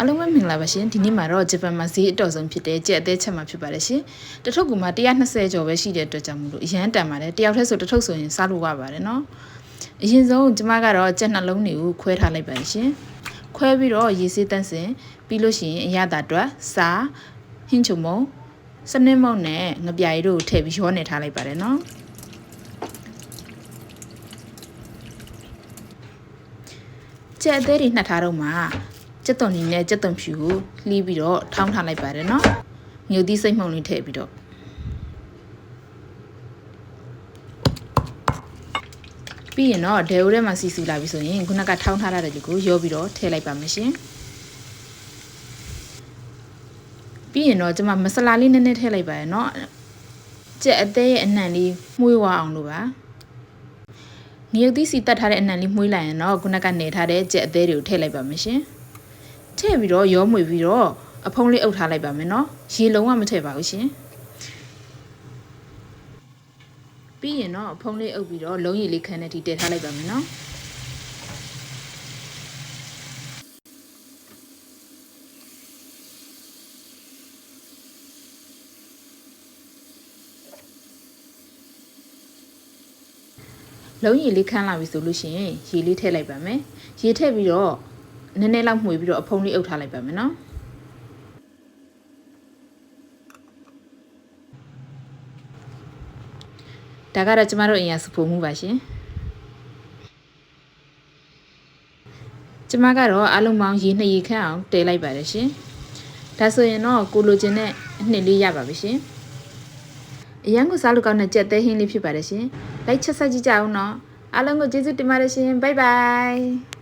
အားလုံးပဲမင်္ဂလာပါရှင်ဒီနေ့မှာတော့ဂျပန်မှာဈေးအတော်ဆုံးဖြစ်တဲ့ကြက်အသေးချက်မှာဖြစ်ပါတယ်ရှင်တစ်ထုပ်ကမှ120ကျော်ပဲရှိတဲ့အတွက်ကြောင့်မို့လို့အရန်တန်ပါတယ်တယောက်တည်းဆိုတစ်ထုပ်ဆိုရင်စားလို့ရပါတယ်နော်အရင်ဆုံးကျမကတော့ကြက်နှလုံးတွေကိုခွဲထားလိုက်ပါတယ်ရှင်ခွဲပြီးတော့ရေစေးတန့်စင်ပြီးလို့ရှိရင်အရသာအတွက်စားဟင်းချုံမုံစနစ်မုံနဲ့ငပြာရီတို့ကိုထည့်ပြီးရောနေထားလိုက်ပါတယ်နော်ကြက်အသေးတွေနှက်ထားတော့မှ ကြက်သွန်နီနဲ့ကြက်သွန်ဖြူကိုလှီးပြီးတော့ထောင်းထားလိုက်ပါတယ်နော်ငုတ်သီးစိတ်မှုန်လေးထည့်ပြီးတော့ပြီးရင်တော့ဒဲအိုထဲမှာစီစီလာပြီဆိုရင်ခုနကထောင်းထားတဲ့ဒီကိုရောပြီးတော့ထည့်လိုက်ပါမယ်ရှင်ပြီးရင်တော့ကျွန်မမဆလာလေးနည်းနည်းထည့်လိုက်ပါရနော်ကြက်အသေးရဲ့အနှံလေးမှုေးဝအောင်လို့ပါငရုတ်သီးစီတက်ထားတဲ့အနှံလေးမှုေးလိုက်ရင်တော့ခုနကနေထားတဲ့ကြက်အသေးတွေကိုထည့်လိုက်ပါမယ်ရှင် ထည့်ပြီးတော့ရောမွေပြီးတော့အဖုံးလေးအုပ်ထားလိုက်ပါမယ်နော်ရေလုံးဝမထည့်ပါဘူးရှင်ပြီးရင်တော့အဖုံးလေးအုပ်ပြီးတော့လုံးရည်လေးခန်းနဲ့ဒီတည်ထားလိုက်ပါမယ်နော်လုံးရည်လေးခန်းလာပြီဆိုလို့ရှိရင်ရေလေးထည့်လိုက်ပါမယ်ရေထည့်ပြီးတော့ နည်းနည်းလောက်မှွေပြီးတော့အဖုံးလေးအုပ်ထားလိုက်ပါမယ်နော်ဒါကတော့ကျမတို့အရင်စပူမှုပါရှင်ကျမကတော့အလုံးပေါင်းရေနှစ်ရေခန့်အောင်တဲလိုက်ပါတယ်ရှင်ဒါဆိုရင်တော့ကိုလိုချင်တဲ့အနှစ်လေးရပါပြီရှင်အရန်ကိုစားလို့ကောင်းတဲ့ကြက်သေးဟင်းလေးဖြစ်ပါတယ်ရှင်လိုက်ချက်ဆက်ကြည့်ကြအောင်နော်အားလုံးကိုကျေးဇူးတင်ပါတယ်ရှင်ဘိုင်ဘိုင်